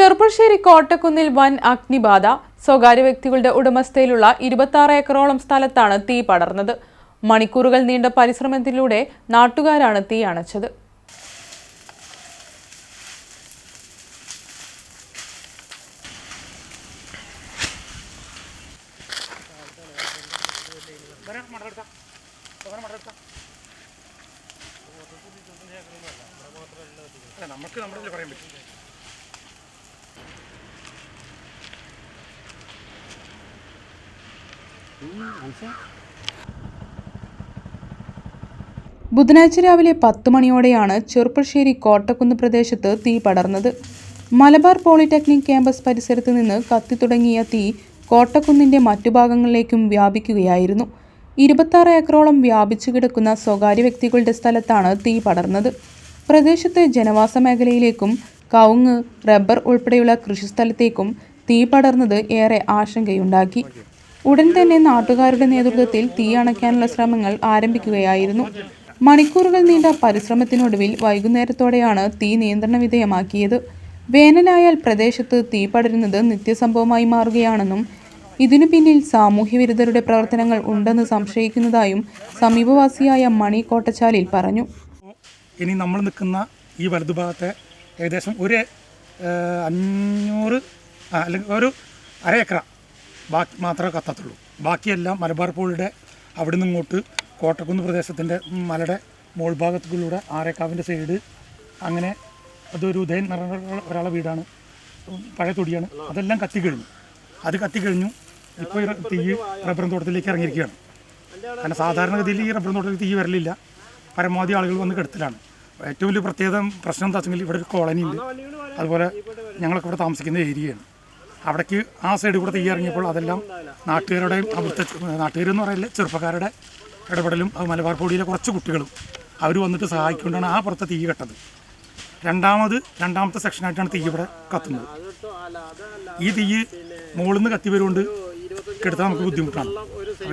ചെറുപ്പുളശ്ശേരി കോട്ടക്കുന്നിൽ വൻ അഗ്നിബാധ. സ്വകാര്യ വ്യക്തികളുടെ ഉടമസ്ഥയിലുള്ള ഇരുപത്തി ഏക്കറോളം സ്ഥലത്താണ് തീ പടർന്നത്. മണിക്കൂറുകൾ നീണ്ട പരിശ്രമത്തിലൂടെ നാട്ടുകാരാണ് തീ അണച്ചത്. നമുക്ക് നമ്മുടെ പറയാൻ പറ്റും. ബുധനാഴ്ച രാവിലെ പത്ത് മണിയോടെയാണ് ചെറുപ്പശ്ശേരി കോട്ടക്കുന്ന് പ്രദേശത്ത് തീ പടർന്നത്. മലബാർ പോളിടെക്നിക് ക്യാമ്പസ് പരിസരത്ത് നിന്ന് കത്തിത്തുടങ്ങിയ തീ കോട്ടക്കുന്നിന്റെ മറ്റു ഭാഗങ്ങളിലേക്കും വ്യാപിക്കുകയായിരുന്നു. ഇരുപത്താറ് ഏക്കറോളം വ്യാപിച്ചു കിടക്കുന്ന സ്വകാര്യ വ്യക്തികളുടെ സ്ഥലത്താണ് തീ പടർന്നത്. പ്രദേശത്തെ ജനവാസ മേഖലയിലേക്കും കവുങ്ങ് റബ്ബർ ഉൾപ്പെടെയുള്ള കൃഷിസ്ഥലത്തേക്കും തീ പടർന്നത് ഏറെ ആശങ്കയുണ്ടാക്കി. ഉടൻ തന്നെ നാട്ടുകാരുടെ നേതൃത്വത്തിൽ തീ അണയ്ക്കാനുള്ള ശ്രമങ്ങൾ ആരംഭിക്കുകയായിരുന്നു. മണിക്കൂറുകൾ നീണ്ട പരിശ്രമത്തിനൊടുവിൽ വൈകുന്നേരത്തോടെയാണ് തീ നിയന്ത്രണ വിധേയമാക്കിയത്. വേനലായാൽ പ്രദേശത്ത് തീ പടരുന്നത് നിത്യസംഭവമായി മാറുകയാണെന്നും ഇതിനു പിന്നിൽ സാമൂഹ്യ വിരുദ്ധരുടെ പ്രവർത്തനങ്ങൾ ഉണ്ടെന്ന് സംശയിക്കുന്നതായും സമീപവാസിയായ മണി കോട്ടച്ചാലിൽ പറഞ്ഞു. ഇനി നമ്മൾ നിൽക്കുന്ന ഈ വലതുഭാഗത്തെ ഏകദേശം ഒരു അഞ്ഞൂറ് അല്ലെങ്കിൽ ഒരു അര ഏക്കറ. ബാക്കി മാത്രമേ കത്തത്തുള്ളൂ. ബാക്കിയെല്ലാം മലബാർ പുഴയുടെ അവിടെ നിന്ന് ഇങ്ങോട്ട് കോട്ടക്കുന്ന് പ്രദേശത്തിന്റെ മലയുടെ മോൾ ഭാഗത്തുകൂടെ ആരേക്കാവിന്റെ സൈഡ് അങ്ങനെ അതൊരു ഉദയൻ നിറഞ്ഞ ഒരാളെ വീടാണ്. പഴയ തൊടിയാണ്. അതെല്ലാം കത്തിക്കഴിഞ്ഞു. അത് കത്തിക്കഴിഞ്ഞു. ഇപ്പോൾ തീ റബ്ബർ തോട്ടത്തിലേക്ക് ഇറങ്ങിയിരിക്കുകയാണ്. കാരണം സാധാരണഗതിയിൽ ഈ റബ്ബർ തോട്ടത്തിൽ തീ വരലില്ല. പരമാവധി ആളുകൾ വന്ന് കെടുത്തലാണ്. ഏറ്റവും വലിയ പ്രത്യേകം പ്രശ്നം എന്താ വെച്ചെങ്കിൽ ഇവിടെ ഒരു കോളനി ഉണ്ട് അതുപോലെ ഞങ്ങളൊക്കെ ഇവിടെ താമസിക്കുന്ന ഏരിയയാണ്. അവിടേക്ക് ആ സൈഡിൽ കൂടെ തീ ഇറങ്ങിയപ്പോൾ അതെല്ലാം നാട്ടുകാരുടെയും അവിടുത്തെ നാട്ടുകാരെന്ന് പറയില്ല ചെറുപ്പക്കാരുടെ ഇടപെടലും അത് മലബാർ പൊടിയിലെ കുറച്ച് കുട്ടികളും അവർ വന്നിട്ട് സഹായിക്കൊണ്ടാണ് ആ പുറത്തെ തീ കെട്ടത്. രണ്ടാമത് രണ്ടാമത്തെ സെക്ഷനായിട്ടാണ് തീ ഇവിടെ കത്തുന്നത്. ഈ തീ മുകളിൽ നിന്ന് കത്തി വരുകൊണ്ട് കെടുത്താൽ നമുക്ക് ബുദ്ധിമുട്ടാണ്.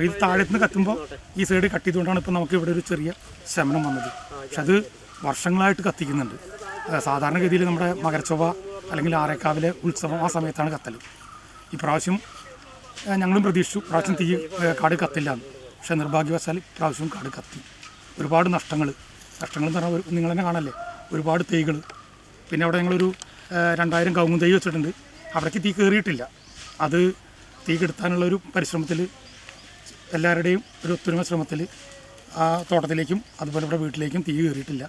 ഇത് താഴത്ത് നിന്ന് കത്തുമ്പോൾ ഈ സൈഡ് കട്ട് ചെയ്തുകൊണ്ടാണ് ഇപ്പോൾ നമുക്ക് ഇവിടെ ഒരു ചെറിയ ശമനം വന്നത്. പക്ഷെ അത് വർഷങ്ങളായിട്ട് കത്തിക്കുന്നുണ്ട്. സാധാരണഗതിയിൽ നമ്മുടെ മകരച്ചൊവ്വ അല്ലെങ്കിൽ ആരേക്കാവിലെ ഉത്സവം ആ സമയത്താണ് കത്തൽ ഇപ്രാവശ്യം ഞങ്ങളും പ്രതീക്ഷിച്ചു. പ്രാവശ്യം തീ കാട് കത്തില്ല പക്ഷേ നിർഭാഗ്യവശാൽ ഇപ്രാവശ്യം കാട് കത്തി. ഒരുപാട് നഷ്ടങ്ങൾ നഷ്ടങ്ങൾ എന്ന് പറഞ്ഞാൽ നിങ്ങൾ തന്നെ കാണല്ലേ? ഒരുപാട് തൈകൾ പിന്നെ അവിടെ ഞങ്ങളൊരു രണ്ടായിരം കവുങ്ങും തൈ വെച്ചിട്ടുണ്ട്. അവിടേക്ക് തീ കയറിയിട്ടില്ല അത് തീ കെടുത്താനുള്ള ഒരു പരിശ്രമത്തിൽ എല്ലാവരുടെയും ഒരു ഒത്തൊരുമ ശ്രമത്തിൽ ആ തോട്ടത്തിലേക്കും അതുപോലെ ഇവിടെ വീട്ടിലേക്കും തീ കയറിയിട്ടില്ല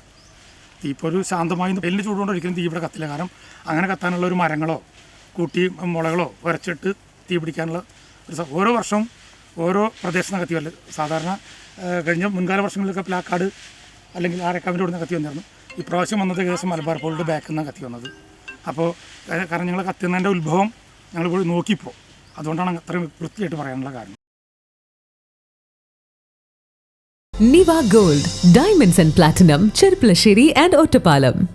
തീ ഇപ്പോൾ ഒരു ശാന്തമായി വലിയ ചൂടുകൊണ്ട് ഒരിക്കലും തീ ഇവിടെ കത്തില്ല. കാരണം അങ്ങനെ കത്താനുള്ള ഒരു മരങ്ങളോ കൂട്ടി മുളകളോ ഉരച്ചിട്ട് തീ പിടിക്കാനുള്ള ഒരു ഓരോ വർഷവും ഓരോ പ്രദേശത്ത് കത്തി വല്ല സാധാരണ കഴിഞ്ഞ മുൻകാല വർഷങ്ങളിലൊക്കെ പ്ലാക്കാട് അല്ലെങ്കിൽ ആരക്കാവിന്റെ നിന്ന് കത്തി വന്നിരുന്നു. ഇപ്രാവശ്യം വന്നത് ഏകദേശം മലബാർ പോളിന്റെ ബാക്കിൽ നിന്നാണ് കത്തി വന്നത്. അപ്പോൾ കാരണം ഞങ്ങൾ കത്തുന്നതിന്റെ ഉത്ഭവം ഞങ്ങൾ പോയി നോക്കിപ്പോൾ അതുകൊണ്ടാണ് അത്രയും വൃത്തിയായിട്ട് പറയാനുള്ള കാരണം. Niva Gold, Diamonds and Platinum, Chirpleshiri and Ottapalam.